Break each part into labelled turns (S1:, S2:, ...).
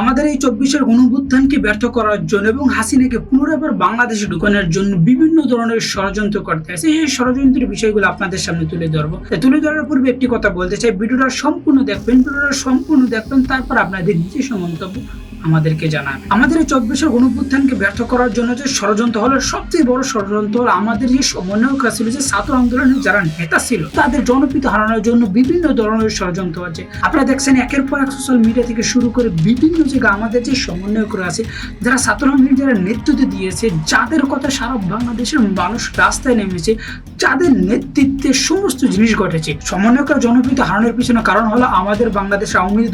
S1: আমাদের এই চব্বিশের গণভুত্থানকে ব্যর্থ করার জন্য এবং হাসিনাকে পুনরাবার বাংলাদেশে ঢুকানোর জন্য বিভিন্ন ধরনের ষড়যন্ত্র করতে আছে। এই ষড়যন্ত্রের বিষয়গুলো আপনাদের সামনে তুলে ধরবো। তুলে ধরার পূর্বে একটি কথা বলতে চাই। ভিডিওটা সম্পূর্ণ দেখবেন, ভিডিওটা সম্পূর্ণ দেখবেন, তারপর আপনাদের নিজস্ব মন্তব্য আমাদেরকে জানান আমাদের এই চব্বিশের গণভুত্থানকে ব্যর্থ করার জন্য যে ষড়যন্ত্র হলো, সবচেয়ে বড় ষড়যন্ত্র হলো আমাদের যে সমন্বয়করা ছিল যে ছাত্র আন্দোলনের যারা নেতা ছিল, তাদের জনপ্রিয় হারানোর জন্য বিভিন্ন ধরনের ষড়যন্ত্র আছে। আপনারা দেখছেন একের পর এক সোশ্যাল মিডিয়া থেকে শুরু করে বিভিন্ন জায়গায় আমাদের যে সমন্বয়করা আছে, যারা ছাত্র আন্দোলনের যারা নেতৃত্ব দিয়েছে, যাদের কথা সারা বাংলাদেশের মানুষ রাস্তায় নেমেছে, যাদের নেতৃত্বে সমস্ত জিনিস ঘটেছে। সমন্বয়করা জনপ্রিয়তা হারানোর পিছনে কারণ হলো আমাদের বাংলাদেশের আওয়ামী লীগ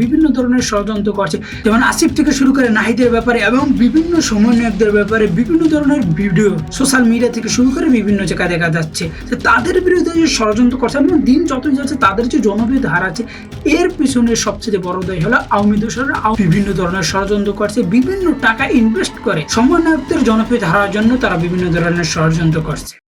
S1: বিভিন্ন ধরনের ষড়যন্ত্র করছে। যেমন আসিফ থেকে শুরু করে নাহিদের ব্যাপারে এবং বিভিন্ন সমন্বয়কদের ব্যাপারে বিভিন্ন ধরনের ভিডিও সোশ্যাল মিডিয়া থেকে শুরু করে বিভিন্ন জায়গায় দেখা যাচ্ছে। যে তাদের বিরুদ্ধে যে ষড়যন্ত্র করছে, এবং দিন যতই যাচ্ছে তাদের যে জনপ্রিয় জনপ্রিয়তা আছে এর পিছনে সবচেয়ে বড় দায় হলো আওয়ামী আও- বিভিন্ন ধরনের ষড়যন্ত্র করছে, বিভিন্ন টাকা ইনভেস্ট করে সমন্বয়কদের জনপ্রিয় হারার জন্য তারা বিভিন্ন ধরনের ষড়যন্ত্র করছে।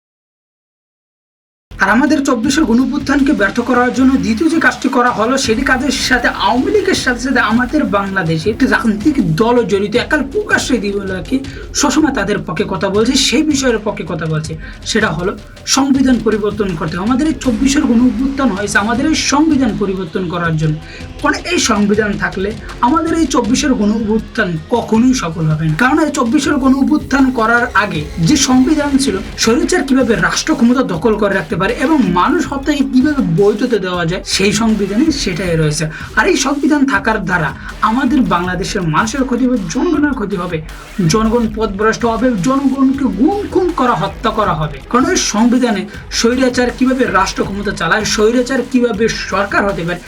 S1: আর আমাদের চব্বিশের গণপুত্থানকে ব্যর্থ করার জন্য দ্বিতীয় যে কাজটি করা হলো, সেটি কাজের সাথে আওয়ামী লীগের সাথে সাথে আমাদের বাংলাদেশে একটি রাজনৈতিক দল জড়িত। একাল প্রকাশ্যে দিবলাকে সবসময় তাদের পক্ষে কথা বলছে, সেই বিষয়ের পক্ষে কথা বলছে। সেটা হলো সংবিধান পরিবর্তন করতে আমাদের এই চব্বিশের গণ অভ্যুত্থান হয়েছে আমাদের এই সংবিধান পরিবর্তন করার জন্য। কারণ এই সংবিধান থাকলে আমাদের এই চব্বিশের গণ অভ্যুত্থান কখনোই সফল হবে না। কারণ এই চব্বিশের গণ অভ্যুত্থান করার আগে যে সংবিধান ছিল স্বৈরাচার কীভাবে রাষ্ট্র ক্ষমতা দখল করে রাখতে পারে এবং মানুষ হত্যাকে কীভাবে বৈধতা দেওয়া যায় সেই সংবিধানে সেটাই রয়েছে। আর এই সংবিধান থাকার দ্বারা আমাদের বাংলাদেশের মানুষের ক্ষতি হবে, জনগণের ক্ষতি হবে। জনগণ পথভ্রষ্ট হবে, জনগণকে গুম খুন করা, হত্যা করা হবে। কারণ এই সংবিধানে স্বৈরাচার কীভাবে রাষ্ট্র ক্ষমতা চালায়, স্বৈরাচার কীভাবে সরকার হতে পারে,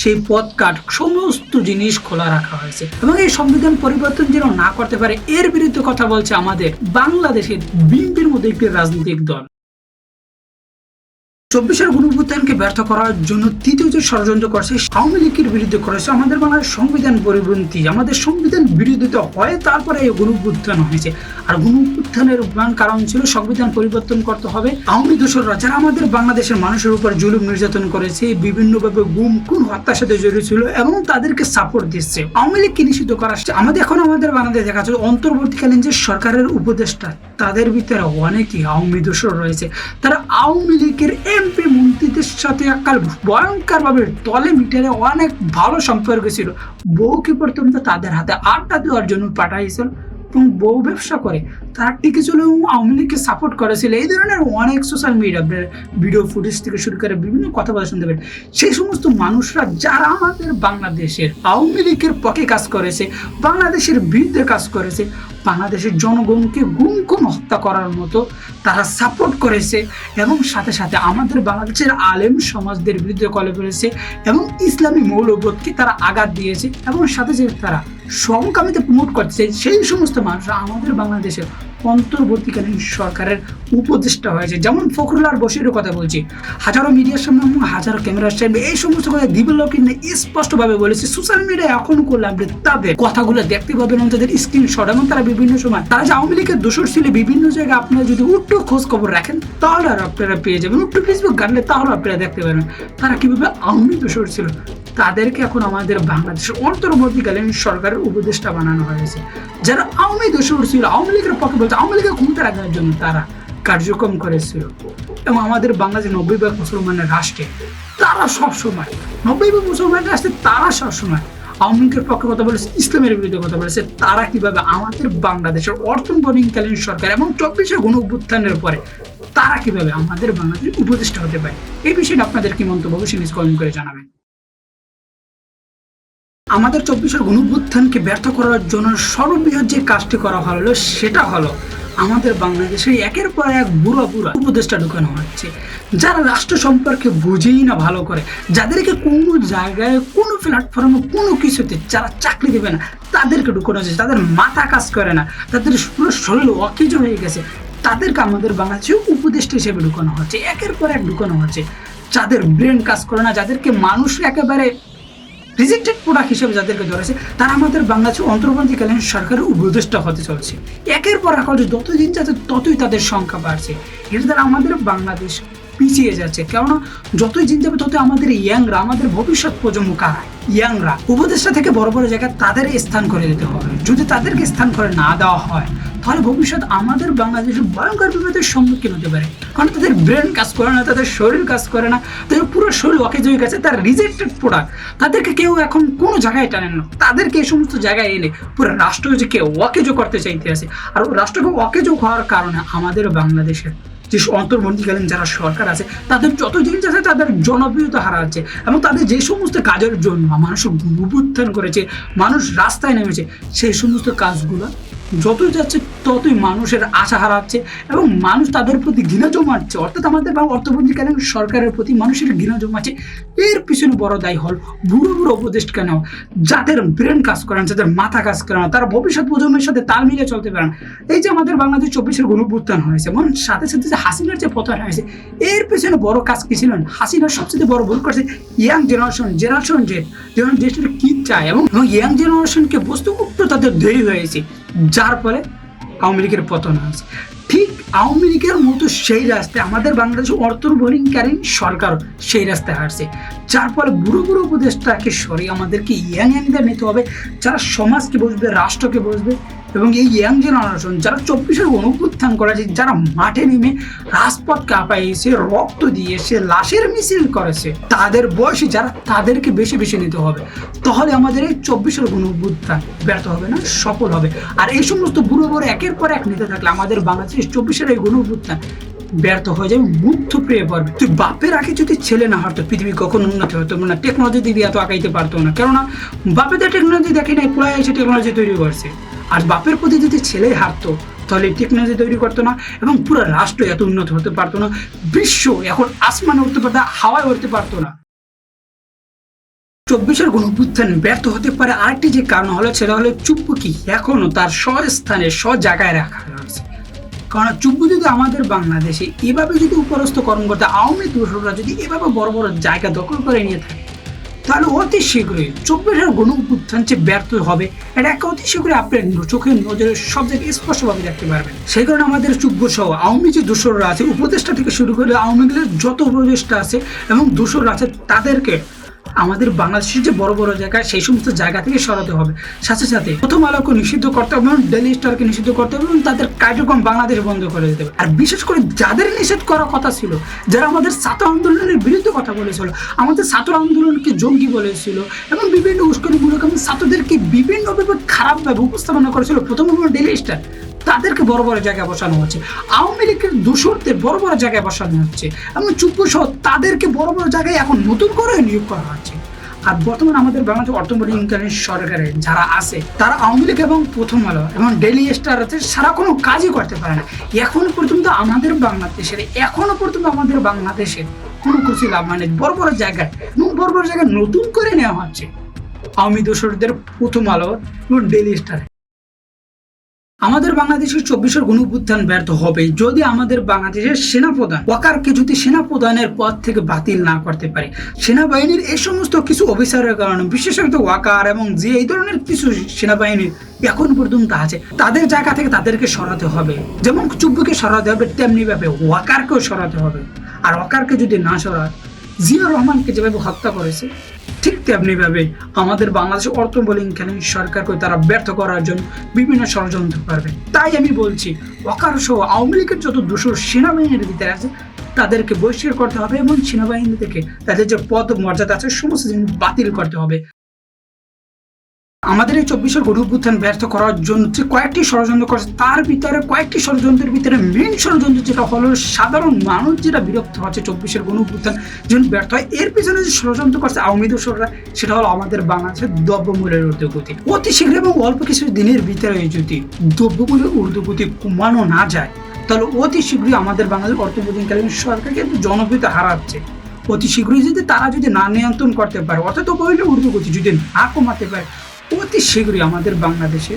S1: সেই পথ কাট সমস্ত জিনিস খোলা রাখা হয়েছে। এবং এই সংবিধান পরিবর্তন যেন না করতে পারে, এর বিরুদ্ধে কথা বলছে আমাদের বাংলাদেশের বিএনপির মধ্যে একটি রাজনৈতিক দল। চব্বিশের গণভুত্থানকে ব্যর্থ করার জন্য তৃতীয় যে ষড়যন্ত্র করছে, আওয়ামী লীগের বিরুদ্ধে করেছে আমাদের বাংলার সংবিধান পরিপন্থী, আমাদের সংবিধান বিরোধিতা হয়, তারপরে এই গণভুত্থান হয়েছে। আর গণভুত্থানের প্রধান কারণ ছিল সংবিধান পরিবর্তন করতে হবে। আওয়ামী দোসররা যারা আমাদের বাংলাদেশের মানুষের উপর জুলুম নির্যাতন করেছে, বিভিন্নভাবে গুম, খুন, হত্যার সাথে জড়িত ছিল এবং তাদেরকে সাপোর্ট দিচ্ছে। আওয়ামী লীগকে নিষিদ্ধ করা। আমাদের এখন আমাদের বাংলাদেশ দেখা যাচ্ছে অন্তর্বর্তীকালীন যে সরকারের উপদেষ্টা, তাদের ভিতরে অনেকই আওয়ামী দোসর রয়েছে। তারা আওয়ামী লীগের এমপি মন্ত্রীদের সাথে একাল ভয়ঙ্করভাবে তলে মিটারে অনেক ভালো সম্পর্ক ছিল। বউকে পর্যন্ত তাদের হাতে আড্ডা দেওয়ার জন্য পাঠাইছিল। এবং বউ ব্যবসা করে, তার টিকে চলে এবং আওয়ামী লীগকে সাপোর্ট করেছিল এই ধরনের অনেক সোশ্যাল মিডিয়া ভিডিও ফুটেজ থেকে শুরু করে বিভিন্ন কথাবার্তা শুনতে পারেন সেই সমস্ত মানুষরা যারা আমাদের বাংলাদেশের আওয়ামী লীগের পক্ষে কাজ করেছে, বাংলাদেশের বিরুদ্ধে কাজ করেছে, বাংলাদেশের জনগণকে গুম খুন হত্যা করার মতো তারা সাপোর্ট করেছে এবং সাথে সাথে আমাদের বাংলাদেশের আলেম সমাজদের বিরুদ্ধে কলে করেছে এবং ইসলামী মৌলবোধকে তারা আঘাত দিয়েছে এবং সাথে সাথে তারা সমকামিতে প্রমোট করছে সেই সমস্ত মানুষরা আমাদের বাংলাদেশের অন্তর্বর্তীকালীন সরকারের উপদেষ্টা হয়েছে যেমন ফখরুল্লাহ বসিরের কথা বলছি। হাজারো মিডিয়ার সামনে এবং হাজারো ক্যামেরার সামনে এই সমস্ত কথা দিবলকে স্পষ্টভাবে বলেছে। সোশ্যাল মিডিয়া এখন করলাম যে তাদের কথাগুলো দেখতে পাবেন এবং তাদের স্ক্রিনশট এবং তারা বিভিন্ন সময়, তারা যে আওয়ামী লীগের দোষর ছিল, বিভিন্ন জায়গায় আপনারা যদি একটু খোঁজ খবর রাখেন, তাহলে আর আপনারা পেয়ে যাবেন। একটু ফেসবুক ঘাটলে তাহলে আপনারা দেখতে পারবেন। তারা কীভাবে আওয়ামী দোষর ছিল তাদেরকে এখন আমাদের বাংলাদেশের অন্তর্বর্তীকালীন সরকারের উপদেষ্টা বানানো হয়েছে। যারা আওয়ামী দোষর ছিল, আওয়ামী লীগের পক্ষে বলছে আওয়ামী লীগের ক্ষমতা রাখার জন্য তারা কার্যক্রম করেছিল। এবং আমাদের বাংলাদেশের নব্বই ভাগ মুসলমানের রাষ্ট্রে তারা সবসময়, নব্বই ভাগ মুসলমানের রাষ্ট্রে তারা সবসময় আওয়ামী লীগের পক্ষে কথা বলেছে, ইসলামের বিরুদ্ধে কথা বলেছে। তারা কীভাবে আমাদের বাংলাদেশের অর্থনবলীকালীন সরকার এবং চব্বিশের গণ অভ্যুত্থানের পরে তারা কীভাবে আমাদের বাংলাদেশের উপদেষ্টা হতে পারে? এই বিষয়ে আপনাদের কি মন্তব্য? নিজ কমেন্ট করে জানাবেন। আমাদের চব্বিশের গণভ্যুত্থানকে ব্যর্থ করার জন্য সর্ববৃহৎ যে কাজটি করা হলো, সেটা হলো আমাদের বাংলাদেশে একের পর এক বুড়া বুড়া উপদেষ্টা ঢুকানো হচ্ছে, যারা রাষ্ট্র সম্পর্কে বুঝেই না ভালো করে, যাদেরকে কোনো জায়গায়, কোনো প্ল্যাটফর্মে কোনো কিছুতে যারা চাকরি দেবে না, তাদেরকে ঢুকানো হচ্ছে, তাদের মাথা কাজ করে না, তাদের পুরো শরীর অকেজ হয়ে গেছে, তাদেরকে আমাদের বাংলাদেশে উপদেষ্টা হিসেবে ঢুকানো হচ্ছে, একের পর এক ঢুকানো হচ্ছে, যাদের ব্রেন কাজ করে না, যাদেরকে মানুষ একেবারে রিজেক্টেড প্রোডাক্ট হিসেবে যাদেরকে ধরেছে, তারা আমাদের বাংলাদেশের অন্তর্বর্তীকালীন সরকারের উপদেষ্টা হতে চলছে। একের পর এক যতদিন যাচ্ছে ততই তাদের সংখ্যা বাড়ছে। এর দ্বারা আমাদের বাংলাদেশ পিছিয়ে যাচ্ছে। কেননা যতই দিন যাবে ততই আমাদের ইয়াংরা, আমাদের ভবিষ্যৎ প্রজন্ম কারা? ইয়াংরা। উপদেষ্টা থেকে বড় বড় জায়গায় তাদের স্থান করে দিতে হবে। যদি তাদেরকে স্থান করে না দেওয়া হয় তাহলে ভবিষ্যৎ আমাদের বাংলাদেশে ভয়ঙ্কর বিপদের সম্মুখীন হতে পারে। কারণ তাদের ব্রেন কাজ করে না, তাদের শরীর কাজ করে না, তাদের পুরো শরীর অকেজ হয়ে গেছে, তার রিজেক্টেড প্রোডাক্ট তাদেরকে কেউ এখন কোনো জায়গায় টানেন না। তাদেরকে এই সমস্ত জায়গায় এনে পুরো রাষ্ট্রকে কেউ অকেজো করতে চাইতে আছে। আর রাষ্ট্রকে অকেজো হওয়ার কারণে আমাদের বাংলাদেশের যে অন্তর্বর্তীকালীন যারা সরকার আছে, তাদের যত জিনিস আছে তাদের জনপ্রিয়তা হারাচ্ছে এবং তাদের যে সমস্ত কাজের জন্য মানুষ উত্থান করেছে, মানুষ রাস্তায় নেমেছে, সেই সমস্ত কাজগুলো যতই যাচ্ছে, ততই মানুষের আশা হারাচ্ছে এবং মানুষ তাদের প্রতি ঘৃণা জমাচ্ছে। অর্থাৎ আমাদের বা অর্থবন্ধিকালীন সরকারের প্রতি মানুষের ঘৃণা জমাচ্ছে। এর পিছনে বড় দায়ী হল বুড়ো বুড়ো উপদেষ্টা কেন? যাদের ব্রেন কাজ করে না, যাদের মাথা কাজ করে না, তারা ভবিষ্যৎ প্রজন্মের সাথে তাল মিলিয়ে চলতে পারে না। এই যে আমাদের বাংলাদেশ চব্বিশের গণভ্যুত্থান হয়েছে, এবং সাথে সাথে যে হাসিনার যে পতন হয়েছে, এর পেছনে বড় কাজ কি ছিল? হাসিনার সবচেয়ে বড় ভুল করছে ইয়াং জেনারেশন জেনারেশন জেড যেমন দেশটা কি চায় এবং ইয়াং জেনারেশনকে বস্তুগুপ্ত তাদের দেরি হয়েছে। যার ফলে আওয়ামী লীগের পতন হয়েছে। ঠিক আওয়ামী লীগের মতো সেই রাস্তায় আমাদের বাংলাদেশের অর্থবোলিংকালীন সরকার সেই রাস্তায় হারছে। যার ফলে বুড়ো বুড়ো উপদেশটাকে সরিয়ে আমাদেরকে ইয়াং ইয়াংদের নিতে হবে। যারা সমাজকে বসবে, রাষ্ট্রকে বসবে এবং এই ইয়াং জেনারেশন যারা চব্বিশের অনুপুত্থান করেছে, যারা মাঠে নেমে রাজপথ কাঁপাইছে রক্ত দিয়েছে লাশের মিছিল করেছে, তাদের বয়সে যারা তাদেরকে বেশি বেশি নিতে হবে, তাহলে আমাদের এই চব্বিশের গণভ্যুত্থান ব্যর্থ হবে না, সফল হবে। আর এই সমস্ত বুড়ো বড় একের পর এক নিতে থাকলে আমাদের বাংলাদেশের চব্বিশের এই গণভ্যুত্থান ব্যর্থ হয়ে যাবে মুগ্ধ প্রিয় পড়বে তুই বাপের আগে যদি ছেলে না হতো পৃথিবী কখনো উন্নতি হতো না টেকনোলজি দিয়ে এত আঁকাইতে পারতো না। কেননা বাপে বাপেদের টেকনোলজি দেখে নাই, পুরাই এসে টেকনোলজি তৈরি করছে। আর বাপের প্রতি যদি ছেলে হারতো তাহলে টেকনোলজি তৈরি করতো না এবং পুরো রাষ্ট্র এত উন্নত হতে পারতো না, বিশ্ব এখন আসমানে উঠতে পারতো হাওয়ায় উঠতে পারতো না। চব্বিশের গণপুত্থান ব্যর্থ হতে পারে, আরেকটি যে কারণ হলো সেটা হলো চুপ্পুকি এখনও তার স্বস্থানে স্ব জায়গায় রাখা হয়েছে কারণ চুপ্পু যদি আমাদের বাংলাদেশে এভাবে যদি উপরস্থ কর্ম করতে আওয়ামী দোসররা যদি এভাবে বড় বড় জায়গা দখল করে নিয়ে থাকে তাহলে অতি শীঘ্রই চব্বিশের গণ উত্থান যে ব্যর্থ হবে, এটা একে অতি শীঘ্রই আপনার চোখের নজরে সব জায়গায় স্পষ্টভাবে দেখতে পারবেন। সেই কারণে আমাদের চুব্য সহ আওয়ামী যে দোষররা আছে, উপদেষ্টা থেকে শুরু করে আওয়ামী লীগের যত উপদেষ্টা আছে এবং দোসররা আছে, তাদেরকে আমাদের বাংলাদেশের যে বড় বড় জায়গা, সেই সমস্ত জায়গা থেকে সরাতে হবে। সাথে সাথে প্রথম আলোকে নিষিদ্ধ করতে হবে ডেলি স্টারকে নিষিদ্ধ করতে হবে এবং তাদের কার্যক্রম বাংলাদেশ বন্ধ করে দিতে হবে। আর বিশেষ করে যাদের নিষেধ করার কথা ছিল, যারা আমাদের ছাত্র আন্দোলনের বিরুদ্ধে কথা বলেছিল, আমাদের ছাত্র আন্দোলনকে জঙ্গি বলেছিল এবং বিভিন্ন উস্কানিমূলক এবং ছাত্রদেরকে বিভিন্নভাবে খারাপভাবে উপস্থাপনা করেছিল, প্রথম ডেলি স্টার তাদেরকে বড় বড় জায়গায় বসানো হচ্ছে। আওয়ামী লীগের দূষরদের বড় বড় জায়গায় বসানো হচ্ছে। এবং চুপ্প তাদেরকে বড় বড় জায়গায় এখন নতুন করে নিয়োগ করা হচ্ছে। আর বর্তমানে আমাদের বাংলাদেশ অর্থমন্ত্রী সরকারের যারা আছে, তারা আওয়ামী লীগ এবং প্রথম আলো এবং ডেলি স্টার আছে, সারা কোনো কাজই করতে পারে না। এখনও পর্যন্ত আমাদের বাংলাদেশের, এখনও পর্যন্ত আমাদের বাংলাদেশের কোনো কিছু লাভ মানে বড় বড় জায়গায়, এবং বড় বড় জায়গায় নতুন করে নেওয়া হচ্ছে। আওয়ামী দোসরদের প্রথম আলো এবং ডেলি স্টার। আমাদের বাংলাদেশের চব্বিশের গণভ্যুত্থান ব্যর্থ হবে যদি আমাদের বাংলাদেশের সেনাপ্রধান ওয়াকারকে যদি সেনাপ্রধানের পদ থেকে বাতিল না করতে পারে। সেনাবাহিনীর এই সমস্ত কিছু অফিসারের কারণে, বিশেষত ওয়াকার এবং যে এই ধরনের কিছু সেনাবাহিনীর এখন পর্যন্ত আছে। তাদের জায়গা থেকে তাদেরকে সরাতে হবে। যেমন চুব্বুকে সরাতে হবে, তেমনি ভাবে ওয়াকারকেও সরাতে হবে। আর ওয়াকারকে যদি না সরায়, জিয়া রহমানকে যেভাবে হত্যা করেছে ঠিক তেমনিভাবে আমাদের বাংলাদেশ অর্থ বোলিংকালীন সরকারকে তারা ব্যর্থ করার জন্য বিভিন্ন ষড়যন্ত্র করবে? তাই আমি বলছি অকার সহ আওয়ামী লীগের যত দুশো সেনাবাহিনীর ভিতরে আছে, তাদেরকে বহিষ্কার করতে হবে এবং সেনাবাহিনী থেকে তাদের যে পদ মর্যাদা আছে, সমস্ত জিনিস বাতিল করতে হবে। আমাদের এই চব্বিশের গণভ্যুত্থান ব্যর্থ করার জন্য যে কয়েকটি ষড়যন্ত্র করছে, তার ভিতরে কয়েকটি ষড়যন্ত্রের ভিতরে মেন ষড়যন্ত্র যেটা হলো সাধারণ মানুষ যেটা বিরক্ত হচ্ছে চব্বিশের গণভ্যুত্থান যেন ব্যর্থ হয়। এর পিছনে যে ষড়যন্ত্র করছে আওয়ামী দোসররা সেটা হলো আমাদের বাংলাদেশের দ্রব্যমূল্যের ঊর্ধ্বগতি। অতি শীঘ্র এবং অল্প কিছু দিনের ভিতরে যদি দ্রব্যমূল্যের ঊর্ধ্বগতি কমানো না যায়, তাহলে অতি শীঘ্রই আমাদের বাংলাদেশ সরকার কিন্তু জনপ্রিয়তা হারাচ্ছে। অতি শীঘ্রই যদি তারা যদি না নিয়ন্ত্রণ করতে পারে অর্থাৎ দ্রব্যমূল্যের ঊর্ধ্বগতি যদি না কমাতে পারে অতি শীঘ্রই আমাদের বাংলাদেশে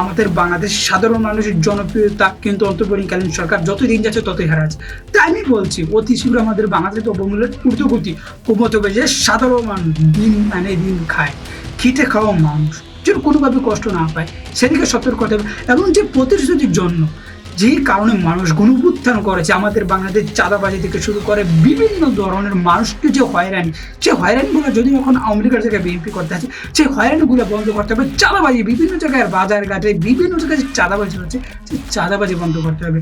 S1: আমাদের বাংলাদেশের সাধারণ মানুষের জনপ্রিয়তা কিন্তু অন্তর্বর্তীকালীন সরকার যতই দিন যাচ্ছে ততই হারাচ্ছে। তাই আমি বলছি, অতি শীঘ্র আমাদের বাংলাদেশের দ্রব্যমূল্যের ঊর্ধ্বগতি কমতে হবে যে সাধারণ মানুষ দিন মানে দিন খায়। খেটে খাওয়া মানুষ যেন কোনোভাবে কষ্ট না পায়, সেদিকে সতর্ক হতে হবে। এবং যে প্রতিশ্রুতির জন্য যে কারণে মানুষ গণভুত্থান করেছে, আমাদের বাংলাদেশ চাঁদাবাজি থেকে শুরু করে বিভিন্ন ধরনের মানুষকে যে হয়রানি সে হয়রানিগুলো যদি এখন লীগের জায়গায় বিএনপি করতে আছে সেই হয়রানিগুলো বন্ধ করতে হবে, চাঁদাবাজি, বিভিন্ন জায়গায় বাজার ঘাটে, বিভিন্ন জায়গায় চাঁদাবাজি হচ্ছে সেই চাঁদাবাজি বন্ধ করতে হবে।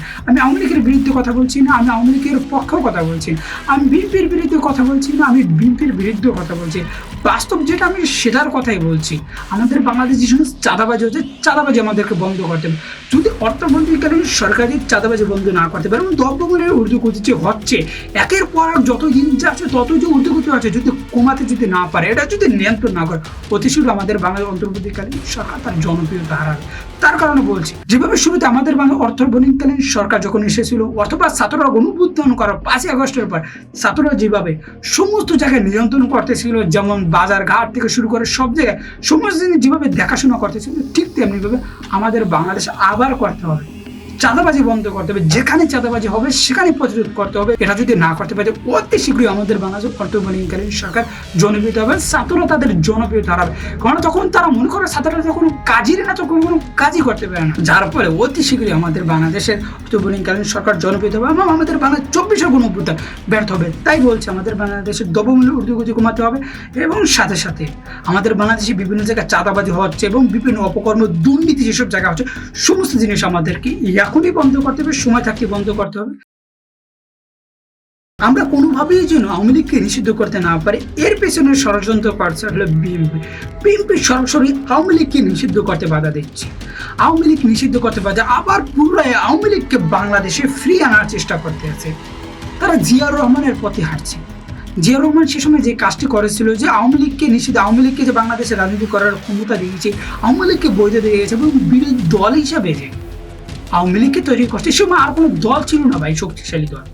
S1: আমি লীগের বিরুদ্ধে কথা বলছি না, আমি লীগের পক্ষেও কথা বলছি আমি বিএনপির বিরুদ্ধে কথা বলছি না, আমি বিএনপির বিরুদ্ধেও কথা বলছি। বাস্তব যেটা আমি সেটার কথাই বলছি, আমাদের বাংলাদেশ যে সমস্ত চাঁদাবাজি হচ্ছে, চাঁদাবাজি আমাদেরকে বন্ধ করতে হবে। যদি অর্থমন্ত্রীকালীন সরকারি চাঁদাবাজি বন্ধ না করতে পারে, এবং দ্রব্যমূল্যের ঊর্ধ্বগতি যে হচ্ছে, একের পর যত দিন যাচ্ছে তত যে ঊর্ধ্বগতি আছে, যদি কমাতে যদি না পারে, এটা যদি নিয়ন্ত্রণ না করে অতি শীঘ্র আমাদের বাংলার অন্তর্বর্তীকালীন সরকার তার জনপ্রিয়তা হারাবে তার কারণে বলছি, যেভাবে শুরুতে আমাদের বাংলা অর্থবণিককালীন সরকার যখন এসেছিল, অথবা ছাত্ররা গণভুত্থান করা পাঁচই আগস্টের পর, ছাত্ররা যেভাবে সমস্ত জায়গায় নিয়ন্ত্রণ করতেছিল, যেমন বাজার ঘাট থেকে শুরু করে সব জায়গায় সমস্ত জিনিস যেভাবে দেখাশোনা করতেছে ঠিক তেমনিভাবে আমাদের বাংলাদেশ আবার করতে হবে। চাঁদাবাজি বন্ধ করতে হবে, যেখানে চাঁদাবাজি হবে সেখানে প্রতিরোধ করতে হবে। এটা যদি না করতে পারে, অতি শীঘ্রই আমাদের বাংলাদেশ অর্থবণিককালীন সরকার জনপ্রিয়তা হবে ছাত্ররা তাদের জনপ্রিয়তা হারাবে কারণ তখন তারা মনে করে ছাত্ররা যখন কাজের না, তখন কোনো কাজই করতে পারে না। যার ফলে অতি শীঘ্রই আমাদের বাংলাদেশের অর্থবণিককালীন সরকার জনপ্রিয়তা হবে এবং আমাদের বাংলা চব্বিশের কোনো অভ্যুত্থান ব্যর্থ হবে। তাই বলছে, আমাদের বাংলাদেশের দ্রব্যমূল্য ঊর্ধ্বগতি কমাতে হবে এবং সাথে সাথে আমাদের বাংলাদেশে বিভিন্ন জায়গায় চাঁদাবাজি হচ্ছে এবং বিভিন্ন অপকর্ম, দুর্নীতি যেসব জায়গা হচ্ছে, সমস্ত জিনিস আমাদেরকে এখনই বন্ধ করতে হবে, সময় থাকতে বন্ধ করতে হবে। আমরা কোনোভাবেই যেন আওয়ামী লীগকে নিষিদ্ধ করতে না পারি। এর পেছনে ষড়যন্ত্র করছে হলো বিএনপি। বিএনপি সরাসরি আওয়ামী লীগকে নিষিদ্ধ করতে বাধা দিচ্ছে। আওয়ামী লীগ নিষিদ্ধ করতে বাধা, আবার পুনরায় আওয়ামী লীগকে বাংলাদেশে ফ্রি আনার চেষ্টা করতে আছে তারা জিয়াউর রহমানের পথে হাঁটছে। জিয়াউর রহমান সে সময় যে কাজটি করেছিল যে আওয়ামী লীগকে নিষিদ্ধ, আওয়ামী লীগকে যে বাংলাদেশে রাজনীতি করার ক্ষমতা দিয়েছে, আওয়ামী লীগকে বৈধ দিয়ে গেছে এবং বিরোধী দল হিসাবে যে আওয়ামী লীগকে তৈরি করছে। সে সময় আর কোনো দল ছিল না ভাই, শক্তিশালী দল।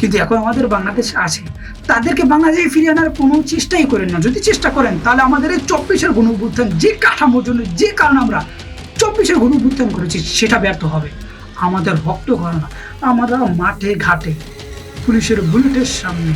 S1: কিন্তু এখন আমাদের বাংলাদেশ আছে। তাদেরকে বাংলাদেশে ফিরিয়ে আনার কোনো চেষ্টাই করেন না। যদি চেষ্টা করেন, তাহলে আমাদের এই চব্বিশের গণ অভ্যুত্থান যে কাঠামোর জন্য, যে কারণে আমরা চব্বিশের গণ অভ্যুত্থান করেছি, সেটা ব্যর্থ হবে। আমাদের রক্ত ঘটনা আমরা মাঠে ঘাটে, পুলিশের বুলেটের সামনে,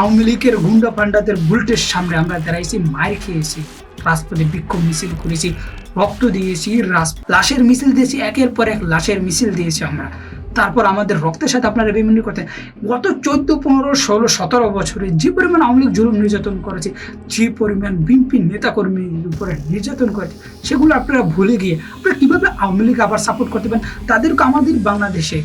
S1: আওয়ামী লীগের গুন্ডা পান্ডাদের বুলেটের সামনে আমরা দাঁড়াইছি মায়ের খেয়েছি, রাজপথে বিক্ষোভ মিছিল করেছি রক্ত দিয়েছি, রাস- লাশের মিছিল দিয়েছি, একের পর এক লাশের মিছিল দিয়েছি আমরা। তারপর আমাদের রক্তের সাথে আপনারা বিভিন্ন করতে গত চোদ্দ, পনেরো, ষোলো, সতেরো বছরে যে পরিমাণ আওয়ামী লীগ জুলুম নির্যাতন করেছে, যে পরিমাণ বিএনপি নেতাকর্মীর উপরে নির্যাতন করেছে, সেগুলো আপনারা ভুলে গিয়ে আপনারা কীভাবে আওয়ামী লীগ আবার সাপোর্ট করতে পারেন? তাদেরকে আমাদের বাংলাদেশে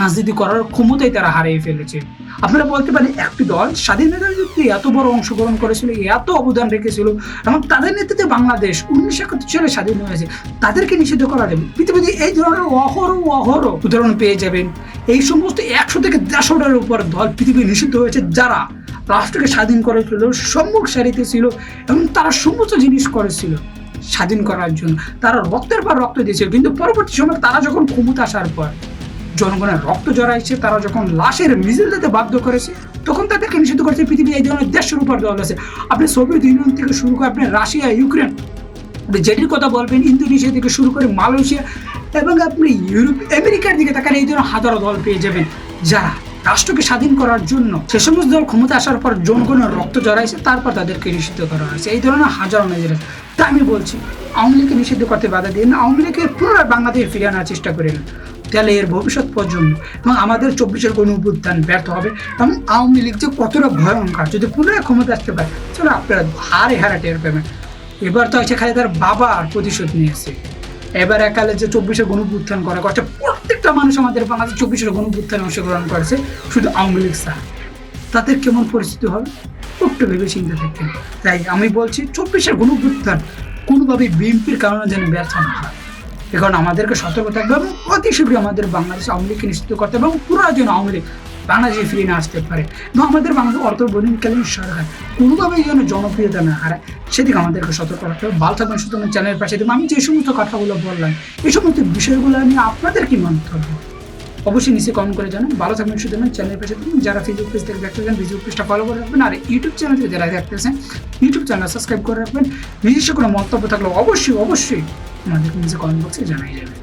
S1: রাজনীতি করার ক্ষমতাই তারা হারিয়ে ফেলেছে। আপনারা বলতে পারেন, একটি দল স্বাধীনতা যুদ্ধে এত বড় অংশগ্রহণ করেছিল, এত অবদান রেখেছিল, এবং তাদের নেতৃত্বে বাংলাদেশ উনিশশো একাত্তর সালে স্বাধীন হয়েছে। তাদেরকে নিষিদ্ধ করা যাবে। পৃথিবীতে এই ধরনের অহরহ অহরহ উদাহরণ পেয়ে যাবেন। এই সমস্ত একশো থেকে দেড়শোটার উপর দল পৃথিবী নিষিদ্ধ হয়েছে, যারা রাষ্ট্রকে স্বাধীন করেছিল, সম্মুখ সারিতে ছিল, এবং তারা সমস্ত জিনিস করেছিল স্বাধীন করার জন্য। তারা রক্তের পর রক্ত দিয়েছিল, কিন্তু পরবর্তী সময় তারা যখন ক্ষমতা আসার পর জনগণের রক্ত জড়াইছে, তারা যখন লাশের মিছিল দিতে বাধ্য করেছে, তখন তাদেরকে নিষিদ্ধ করেছে পৃথিবীর এই ধরনের দেড়শোর উপর দল আছে আপনি সোভিয়েত ইউনিয়ন থেকে শুরু করে আপনি রাশিয়া, ইউক্রেন, আপনি যেটির কথা বলবেন, ইন্দোনেশিয়া থেকে শুরু করে মালয়েশিয়া, এবং আপনি ইউরোপ, আমেরিকার দিকে তাকালে এই ধরনের হাজারো দল পেয়ে যাবেন। যারা রাষ্ট্রকে স্বাধীন করার জন্য সে সমস্ত দল ক্ষমতা আসার পর জনগণের রক্ত জড়াইছে, তারপর তাদেরকে নিষিদ্ধ করা হয়েছে। এই ধরনের হাজারো মেজর আছে তা আমি বলছি, আওয়ামী লীগকে নিষিদ্ধ করতে বাধা দিন আওয়ামী লীগের পুনরায় বাংলাদেশে ফিরিয়ে আনার চেষ্টা করেন। তাহলে এর ভবিষ্যৎ প্রজন্ম এবং আমাদের চব্বিশের কোনো উদ্যান ব্যর্থ হবে এবং আওয়ামী লীগ যে কতটা ভয়ঙ্কর, যদি পুনরায় ক্ষমতা আসতে পারে চলো আপনারা হারে হারা টের পাবেন। এবার তো আছে খালি তার বাবার প্রতিশোধ নিয়েছে এবার একালে যে চব্বিশে গণপুত্থান করা করছে, প্রত্যেকটা মানুষ আমাদের বাংলাদেশ চব্বিশের গণপুত্থানে অংশগ্রহণ করেছে, শুধু আওয়ামী লীগ স্যার তাদের কেমন পরিস্থিতি হবে? একটু ভেবে চিন্তা থাকতেন তাই আমি বলছি, চব্বিশের গণপুত্থান কোনোভাবেই বিএনপির কারণে যেন ব্যর্থ না হয়। এখন আমাদেরকে সতর্ক থাকবে এবং অতি শীঘ্রই আমাদের বাংলাদেশ আওয়ামী লীগকে নিশ্চিত করতে হবে এবং পুরো যেন আওয়ামী লীগ বাংলাদেশে ফিরে না আসতে পারে। এবং আমাদের বাংলাদেশ অর্থবনীকালীন সরকার কোনোভাবেই যেন জনপ্রিয়তা না হারায়, সেদিকে আমাদেরকে সতর্ক রাখতে হবে। ভালো থাকবেন শুধু চ্যানেলের পাশে দেবো আমি যে সমস্ত কথাগুলো বললাম, এই সমস্ত বিষয়গুলো নিয়ে আপনাদের কি মন্তব্য অবশ্যই নিচে কমেন্ট করে জানান। ভালো থাকবেন শুধু আমার চ্যানেলের পাশে থাকুন যারা ফেসবুক পেজ থেকে দেখতেছেন ফেসবুক পেজটা ফলো করে রাখবেন। আর ইউটিউব চ্যানেল থেকে যারা দেখতেছেন ইউটিউব চ্যানেল সাবস্ক্রাইব করে রাখবেন। নিজস্ব কোনো মন্তব্য থাকলে অবশ্যই অবশ্যই আমাদেরকে নিচে কমেন্ট বক্সে জানাই যাবে